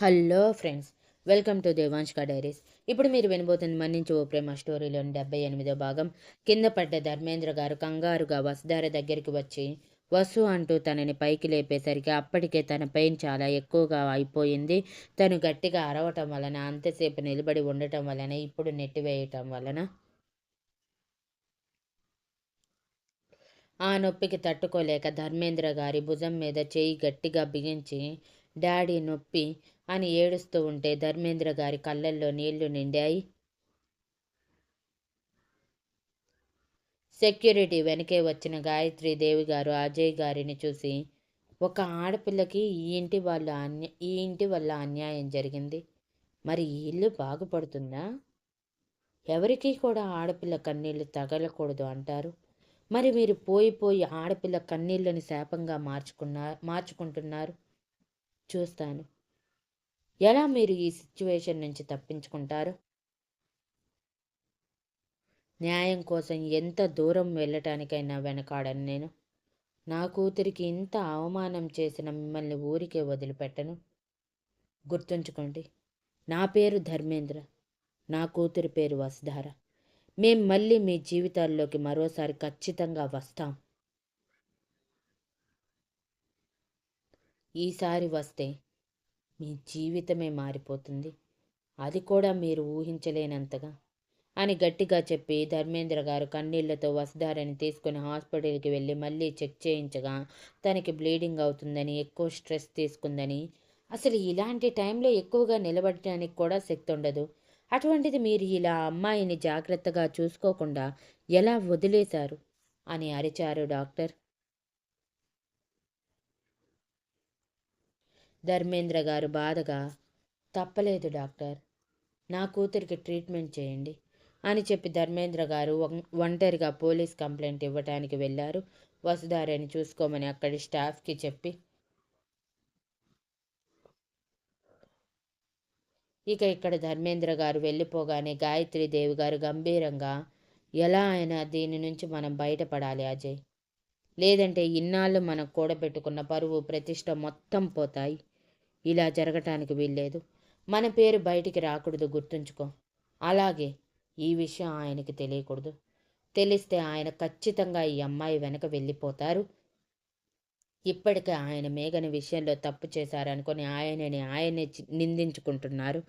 Hello friends welcome to దేవాంష్క diaries. ఇప్పుడు మీరు వినబోతుంది మన్నించి ఓ ప్రేమ స్టోరీలోని డెబ్బై ఎనిమిదో భాగం. కింద పడ్డ ధర్మేంద్ర గారు కంగారుగా వసుధార దగ్గరికి వచ్చి వసు అంటూ తనని పైకి లేపేసరికి అప్పటికే తన పెయిన్ చాలా ఎక్కువగా అయిపోయింది. తను గట్టిగా అరవటం వలన అంతసేపు నిలబడి ఉండటం వలన ఇప్పుడు నెట్టివేయటం వలన. ఆ నొప్పికి తట్టుకోలేక ధర్మేంద్ర గారి భుజం మీద చేయి గట్టిగా బిగించి డాడీ నొప్పి అని ఏడుస్తూ ఉంటే ధర్మేంద్ర గారి కళ్ళల్లో నీళ్ళు నిండాయి. సెక్యూరిటీ వెనకే వచ్చిన గాయత్రి దేవి గారు అజయ్ గారిని చూసి ఒక ఆడపిల్లకి ఈ ఇంటి వాళ్ళ అన్య ఈ ఇంటి వల్ల అన్యాయం జరిగింది. మరి ఈ ఇల్లు బాగుపడుతుందా? ఎవరికీ కూడా ఆడపిల్ల కన్నీళ్ళు తగలకూడదు అంటారు. మరి మీరు పోయి పోయి ఆడపిల్ల కన్నీళ్ళని శాపంగా మార్చుకున్నా మార్చుకుంటున్నారు. చూస్తాను. ఎలా మీరు ఈ సిచ్యువేషన్ నుంచి తప్పించుకుంటారు? న్యాయం కోసం ఎంత దూరం వెళ్ళటానికైనా వెనకాడను నేను. నా కూతురికి ఇంత అవమానం చేసిన మిమ్మల్ని ఊరికే వదిలిపెట్టను. గుర్తుంచుకోండి నా పేరు ధర్మేంద్ర నా కూతురి పేరు వసుధార. మేం మళ్ళీ మీ జీవితాల్లోకి మరోసారి ఖచ్చితంగా వస్తాం. ఈసారి వస్తే మీ జీవితమే మారిపోతుంది. అది కూడా మీరు ఊహించలేనంతగా. అని గట్టిగా చెప్పి ధర్మేంద్ర గారు కన్నీళ్ళతో వసుధారని తీసుకుని హాస్పిటల్కి వెళ్ళి మళ్ళీ చెక్ చేయించగా తనకి బ్లీడింగ్ అవుతుందని ఎక్కువ స్ట్రెస్ తీసుకుందని అసలు ఇలాంటి టైంలో ఎక్కువగా నిలబడటానికి కూడా శక్తి ఉండదు. అటువంటిది మీరు ఇలా అమ్మాయిని జాగ్రత్తగా చూసుకోకుండా ఎలా వదిలేశారు? అని అరిచారు డాక్టర్. ధర్మేంద్ర గారు బాధగా తప్పలేదు డాక్టర్ నా కూతురికి ట్రీట్మెంట్ చేయండి అని చెప్పి ధర్మేంద్ర గారు ఒంటరిగా పోలీస్ కంప్లైంట్ ఇవ్వటానికి వెళ్ళారు. వసుధారని చూసుకోమని అక్కడి స్టాఫ్కి చెప్పి ఇక ఇక్కడ ధర్మేంద్ర గారు వెళ్ళిపోగానే గాయత్రి దేవి గారు గంభీరంగా ఎలా అయినా దీని నుంచి మనం బయటపడాలి అజయ్. లేదంటే ఇన్నాళ్ళు మనం కూడబెట్టుకున్న పరువు ప్రతిష్ట మొత్తం పోతాయి. ఇలా జరగటానికి వీల్లేదు. మన పేరు బయటికి రాకూడదు గుర్తుంచుకో. అలాగే ఈ విషయం ఆయనకి తెలియకూడదు. తెలిస్తే ఆయన ఖచ్చితంగా ఈ అమ్మాయి వెనక వెళ్ళిపోతారు. ఇప్పటికే ఆయన మేఘన విషయంలో తప్పు చేశారనుకొని ఆయనని ఆయనే నిందించుకుంటున్నారు.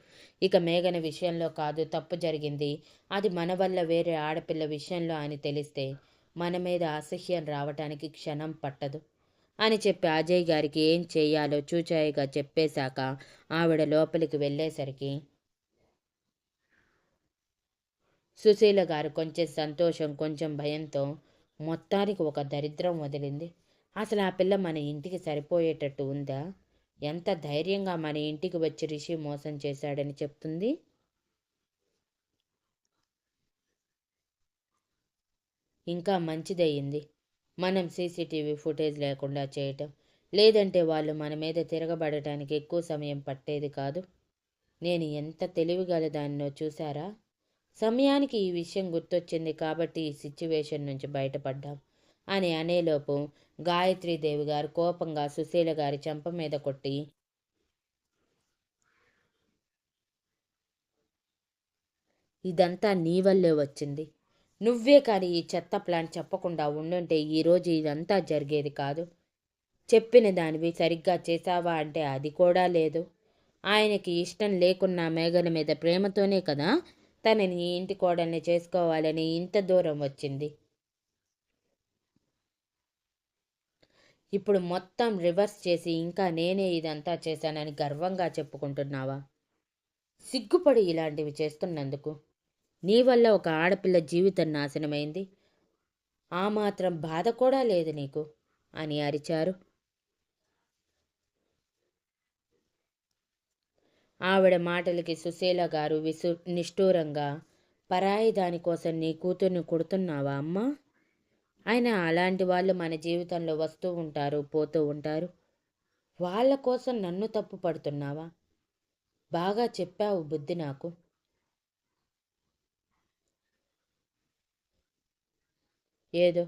ఇక మేఘన విషయంలో కాదు తప్పు జరిగింది. అది మన వల్ల వేరే ఆడపిల్ల విషయంలో అని తెలిస్తే మన మీద అసహ్యం రావటానికి క్షణం పట్టదు. అని చెప్పి అజయ్ గారికి ఏం చేయాలో చూచాయిగా చెప్పేశాక ఆవిడ లోపలికి వెళ్ళేసరికి సుశీల గారు కొంచెం సంతోషం కొంచెం భయంతో మొత్తానికి ఒక దరిద్రం వదిలింది. అసలు ఆ పిల్ల మన ఇంటికి సరిపోయేటట్టు ఉందా? ఎంత ధైర్యంగా మన ఇంటికి వచ్చి రిషి మోసం చేశాడని చెప్తుంది? ఇంకా మంచిదయ్యింది మనం సీసీటీవీ ఫుటేజ్ లేకుండా చేయటం లేదంటే వాళ్ళు మన మీద తిరగబడటానికి ఎక్కువ సమయం పట్టేది కాదు. నేను ఎంత తెలివిగలదాన్నో చూసారా సమయానికి ఈ విషయం గుర్తొచ్చింది కాబట్టి ఈ సిచ్యువేషన్ నుంచి బయటపడ్డాం అని అనేలోపు గాయత్రీదేవి గారు కోపంగా సుశీల గారి చెంప మీద కొట్టి ఇదంతా నీ వల్లే వచ్చింది. నువ్వే కానీ ఈ చెత్త ప్లాన్ చెప్పకుండా ఉండుంటే ఈరోజు ఇదంతా జరిగేది కాదు. చెప్పిన దానివి సరిగ్గా చేశావా అంటే అది కూడా లేదు. ఆయనకి ఇష్టం లేకున్నా మేఘల మీద ప్రేమతోనే కదా తనని ఇంటి కోడల్ని చేసుకోవాలని ఇంత దూరం వచ్చింది. ఇప్పుడు మొత్తం రివర్స్ చేసి ఇంకా నేనే ఇదంతా చేశానని గర్వంగా చెప్పుకుంటున్నావా? సిగ్గుపడి ఇలాంటివి చేస్తున్నందుకు. నీ వల్ల ఒక ఆడపిల్ల జీవితం నాశనమైంది. ఆ మాత్రం బాధ కూడా లేదు నీకు అని అరిచారు. ఆవిడ మాటలకి సుశీల గారు విసు నిష్ఠూరంగా పరాయి దానికోసం నీ కూతుర్ని కొడుతున్నావా అమ్మా? ఆయన అలాంటి వాళ్ళు మన జీవితంలో వస్తూ ఉంటారు పోతూ ఉంటారు. వాళ్ళ కోసం నన్ను తప్పు పడుతున్నావా? బాగా చెప్పావు బుద్ధి నాకు. ఏదో?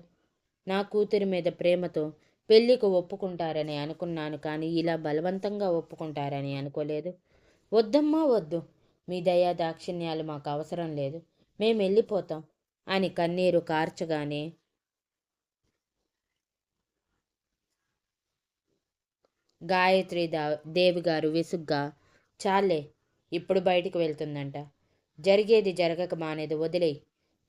నా కూతురి మీద ప్రేమతో పెళ్ళికి ఒప్పుకుంటారని అనుకున్నాను కానీ ఇలా బలవంతంగా ఒప్పుకుంటారని అనుకోలేదు. వద్దమ్మా వద్దు. మీ దయా దాక్షిణ్యాలు మాకు అవసరం లేదు. మేము వెళ్ళిపోతాం అని కన్నీరు కార్చగానే గాయత్రి దా దేవి గారు విసుగ్గా చాలే ఇప్పుడు బయటికి వెళ్తుందంట. జరిగేది జరగక మానేది వదిలేయి.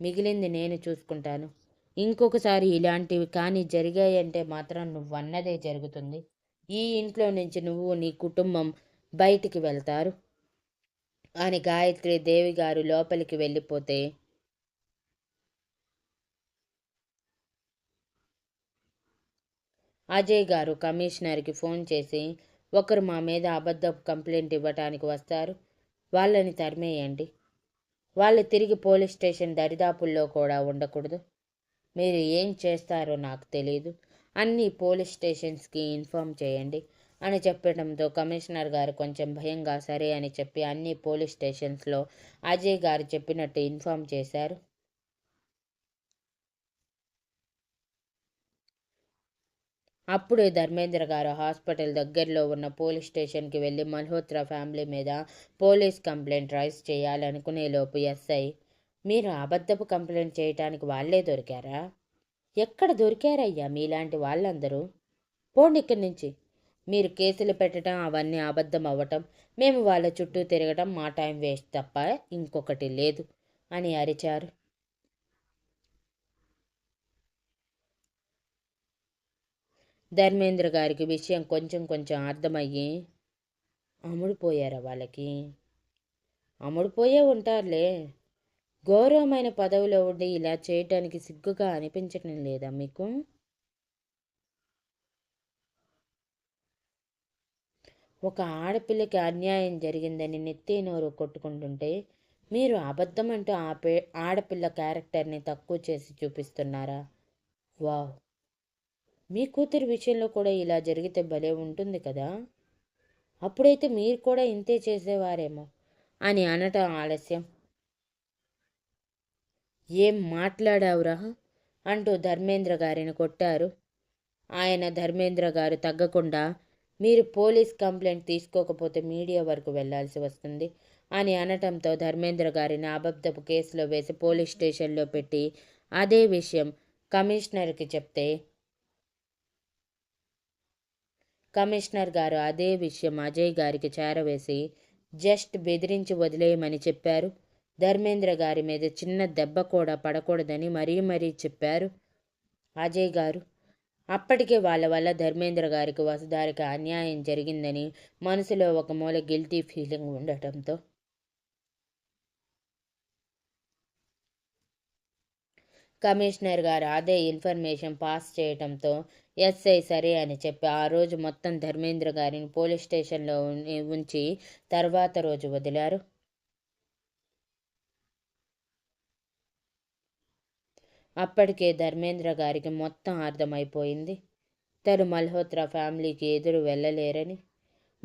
మిగిలింది నేను చూసుకుంటాను. ఇంకొకసారి ఇలాంటివి కానీ జరిగాయంటే మాత్రం నువ్వన్నదే జరుగుతుంది. ఈ ఇంట్లో నుంచి నువ్వు నీ కుటుంబం బయటికి వెళ్తారు. అని గాయత్రి దేవి గారు లోపలికి వెళ్ళిపోతే అజయ్ గారు కమిషనర్కి ఫోన్ చేసి ఒకరు మా మీద అబద్ధపు కంప్లైంట్ ఇవ్వటానికి వస్తారు. వాళ్ళని తరిమేయండి. వాళ్ళు తిరిగి పోలీస్ స్టేషన్ దరిదాపుల్లో కూడా ఉండకూడదు. మీరు ఏం చేస్తారో నాకు తెలియదు అన్ని పోలీస్ స్టేషన్స్కి ఇన్ఫామ్ చేయండి అని చెప్పడంతో కమిషనర్ గారు కొంచెం భయంగా సరే అని చెప్పి అన్ని పోలీస్ స్టేషన్స్లో అజయ్ గారు చెప్పినట్టు ఇన్ఫామ్ చేశారు. అప్పుడే ధర్మేంద్ర గారు హాస్పిటల్ దగ్గరలో ఉన్న పోలీస్ స్టేషన్కి వెళ్ళి మల్హోత్రా ఫ్యామిలీ మీద పోలీస్ కంప్లైంట్ రైజ్ చేయాలనుకునే లోపు ఎస్ఐ మీరు అబద్ధపు కంప్లైంట్ చేయటానికి వాళ్ళే దొరికారా? ఎక్కడ దొరికారయ్యా మీలాంటి వాళ్ళందరూ? పోండి ఇక్కడి నుంచి. మీరు కేసులు పెట్టడం అవన్నీ అబద్ధం అవ్వటం మేము వాళ్ళ చుట్టూ తిరగటం మా టైం వేస్ట్ తప్ప ఇంకొకటి లేదు అని అరిచారు. ధర్మేంద్ర గారికి విషయం కొంచెం కొంచెం అర్థమయ్యి అమ్ముడుపోయారా వాళ్ళకి? అమ్ముడుపోయే ఉంటారులే. గౌరవమైన పదవిలో ఉండి ఇలా చేయటానికి సిగ్గుగా అనిపించటం లేదా మీకు? ఒక ఆడపిల్లకి అన్యాయం జరిగిందని నెత్తి నోరు కొట్టుకుంటుంటే మీరు అబద్ధం అంటూ ఆ పే ఆడపిల్ల క్యారెక్టర్ని తక్కువ చేసి చూపిస్తున్నారా? వావ్! మీ కూతురి విషయంలో కూడా ఇలా జరిగితే భలే ఉంటుంది కదా? అప్పుడైతే మీరు కూడా ఇంతే చేసేవారేమో అని అనటం ఆలస్యం. ఏం మాట్లాడావురా? అంటూ ధర్మేంద్ర గారిని కొట్టారు. ఆయన ధర్మేంద్ర గారు తగ్గకుండా మీరు పోలీస్ కంప్లైంట్ తీసుకోకపోతే మీడియా వరకు వెళ్ళాల్సి వస్తుంది అని అనటంతో ధర్మేంద్ర గారిని అబద్ధపు కేసులో వేసి పోలీస్ స్టేషన్లో పెట్టి అదే విషయం కమిషనర్కి చెప్తే కమిషనర్ గారు అదే విషయం అజయ్ గారికి చేరవేసి జస్ట్ బెదిరించి వదిలేయమని చెప్పారు. ధర్మేంద్ర గారి మీద చిన్న దెబ్బ కూడా పడకూడదని మరీ మరీ చెప్పారు అజయ్ గారు. అప్పటికే వాళ్ళ వల్ల ధర్మేంద్ర గారికి వసుధారికి అన్యాయం జరిగిందని మనసులో ఒక మూల గిల్టీ ఫీలింగ్ ఉండటంతో కమిషనర్ గారు అదే ఇన్ఫర్మేషన్ పాస్ చేయటంతో ఎస్ఐ సరే అని చెప్పి ఆ రోజు మొత్తం ధర్మేంద్ర గారిని పోలీస్ స్టేషన్లో ఉంచి తర్వాత రోజు వదిలారు. అప్పటికే ధర్మేంద్ర గారికి మొత్తం అర్థమైపోయింది. తను మల్హోత్రా ఫ్యామిలీకి ఎదురు వెళ్ళలేరని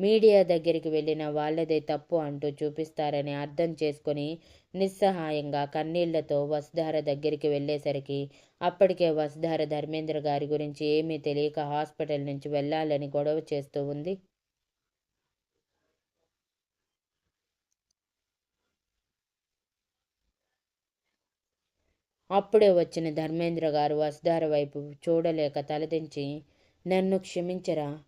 మీడియా దగ్గరికి వెళ్ళిన వాళ్ళదే తప్పు అంటూ చూపిస్తారని అర్థం చేసుకొని నిస్సహాయంగా కన్నీళ్ళతో వసుధార దగ్గరికి వెళ్ళేసరికి అప్పటికే వసుధార ధర్మేంద్ర గారి గురించి ఏమీ తెలియక హాస్పిటల్ నుంచి వెళ్ళాలని గొడవ చేస్తూ ఉంది. అప్పుడే వచ్చిన ధర్మేంద్ర గారు వసుధార వైపు చూడలేక తలదించి నన్ను క్షమించరా?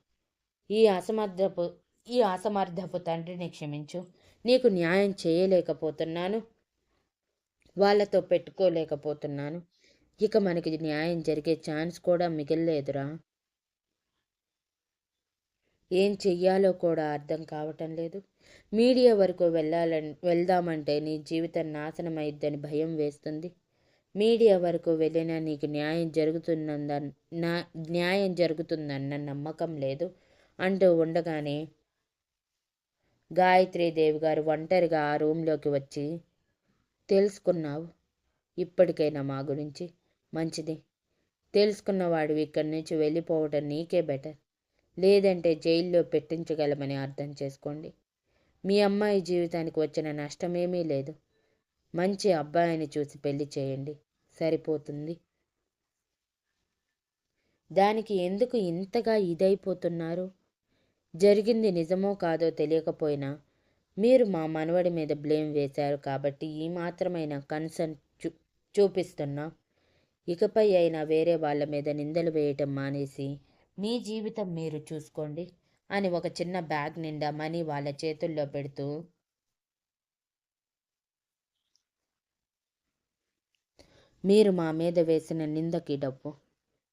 ఈ అసమర్థపు ఈ అసమర్థపు తండ్రిని క్షమించు. నీకు న్యాయం చేయలేకపోతున్నాను. వాళ్ళతో పెట్టుకోలేకపోతున్నాను. ఇక మనకి న్యాయం జరిగే ఛాన్స్ కూడా మిగిలిలేదురా. ఏం చెయ్యాలో కూడా అర్థం కావటం లేదు. మీడియా వరకు వెళ్ళాలని వెళ్దామంటే నీ జీవితం నాశనం అయిద్దని భయం వేస్తుంది. మీడియా వరకు వెళ్ళినా నీకు న్యాయం జరుగుతుందన్న నా న్యాయం జరుగుతుందన్న నమ్మకం లేదు. అంటూ ఉండగానే గాయత్రీదేవి గారు ఒంటరిగా ఆ రూంలోకి వచ్చి తెలుసుకున్నావు ఇప్పటికైనా మా గురించి? మంచిది. తెలుసుకున్నవాడు ఇక్కడి నుంచి వెళ్ళిపోవడం నీకే బెటర్. లేదంటే జైల్లో పెట్టించగలమని అర్థం చేసుకోండి. మీ అమ్మాయి జీవితానికి వచ్చిన నష్టమేమీ లేదు. మంచి అబ్బాయిని చూసి పెళ్ళి చేయండి. సరిపోతుంది. దానికి ఎందుకు ఇంతగా ఇదైపోతున్నారు? జరిగింది నిజమో కాదో తెలియకపోయినా మీరు మా మనవడి మీద బ్లేమ్ వేశారు కాబట్టి ఈ మాత్రమైన కన్సర్న్ చూ చూపిస్తున్నా. ఇకపై అయినా వేరే వాళ్ళ మీద నిందలు వేయటం మానేసి మీ జీవితం మీరు చూసుకోండి అని ఒక చిన్న బ్యాగ్ నిండా మనీ వాళ్ళ చేతుల్లో పెడుతూ మీరు మా మీద వేసిన నిందకి డబ్బు.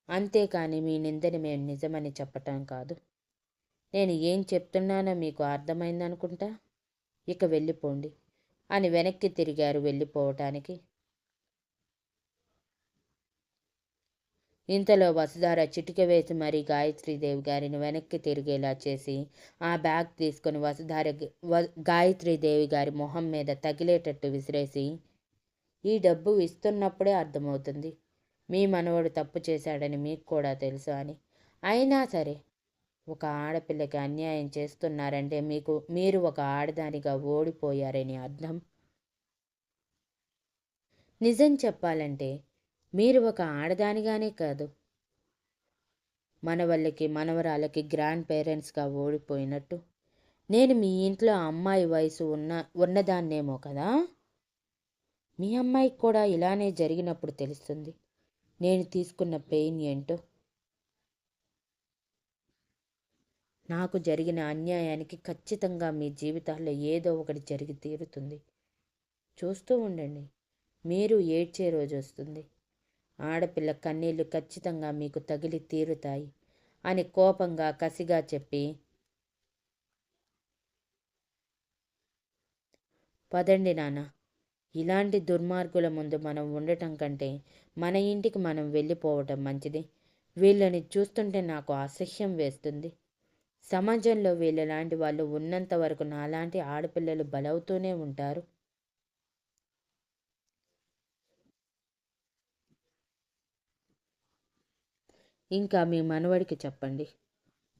అంతేకాని మీ నిందని మేము నిజమని చెప్పటం కాదు. నేను ఏం చెప్తున్నానో మీకు అర్థమైందనుకుంటా? ఇక వెళ్ళిపోండి. అని వెనక్కి తిరిగారు వెళ్ళిపోవటానికి. ఇంతలో వసుధార చిటిక వేసి మరీ గాయత్రీదేవి గారిని వెనక్కి తిరిగేలా చేసి ఆ బ్యాగ్ తీసుకుని వసుధార గాయత్రీదేవి గారి మొహం మీద తగిలేటట్టు విసిరేసి ఈ డబ్బు ఇస్తున్నప్పుడే అర్థమవుతుంది. మీ మనవడు తప్పు చేశాడని మీకు కూడా తెలుసు అని. అయినా సరే ఒక ఆడపిల్లకి అన్యాయం చేస్తున్నారంటే మీకు మీరు ఒక ఆడదానిగా ఓడిపోయారని అర్థం? నిజం చెప్పాలంటే మీరు ఒక ఆడదానిగానే కాదు. మనవళ్ళకి మనవరాలకి గ్రాండ్ పేరెంట్స్గా ఓడిపోయినట్టు. నేను మీ ఇంట్లో అమ్మాయి వయసు ఉన్న ఉన్నదాన్నేమో కదా? మీ అమ్మాయికి కూడా ఇలానే జరిగినప్పుడు తెలుస్తుంది. నేను తీసుకున్న పెయిన్ ఏంటో. నాకు జరిగిన అన్యాయానికి ఖచ్చితంగా మీ జీవితాల్లో ఏదో ఒకటి జరిగి తీరుతుంది. చూస్తూ ఉండండి. మీరు ఏడ్చే రోజు వస్తుంది. ఆడపిల్ల కన్నీళ్ళు ఖచ్చితంగా మీకు తగిలి తీరుతాయి అని కోపంగా కసిగా చెప్పి పదండి నానా ఇలాంటి దుర్మార్గుల ముందు మనం ఉండటం కంటే మన ఇంటికి మనం వెళ్ళిపోవటం మంచిది. వీళ్ళని చూస్తుంటే నాకు అసహ్యం వేస్తుంది. సమాజంలో వీళ్ళలాంటి వాళ్ళు ఉన్నంత వరకు నాలాంటి ఆడపిల్లలు బలవుతూనే ఉంటారు. ఇంకా మీ మనవడికి చెప్పండి.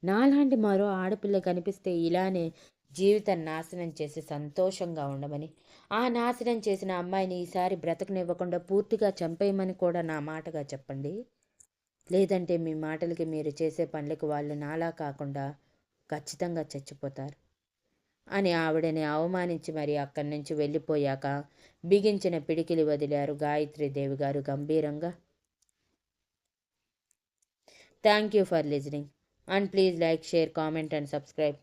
నాలాంటి మరో ఆడపిల్ల కనిపిస్తే ఇలానే జీవితం నాశనం చేసి సంతోషంగా ఉండమని ఆ నాశనం చేసిన అమ్మాయిని ఈసారి బ్రతకనివ్వకుండా పూర్తిగా చంపేయమని కూడా నా మాటగా చెప్పండి. లేదంటే మీ మాటలకి మీరు చేసే పనులకు వాళ్ళు నాలా కాకుండా ఖచ్చితంగా చచ్చిపోతారు. అని ఆవిడని అవమానించి మరి అక్కడి నుంచి వెళ్ళిపోయాక బిగించిన పిడికిలి వదిలారు గాయత్రీదేవి గారు గంభీరంగా. Thank you for listening and please like share comment and subscribe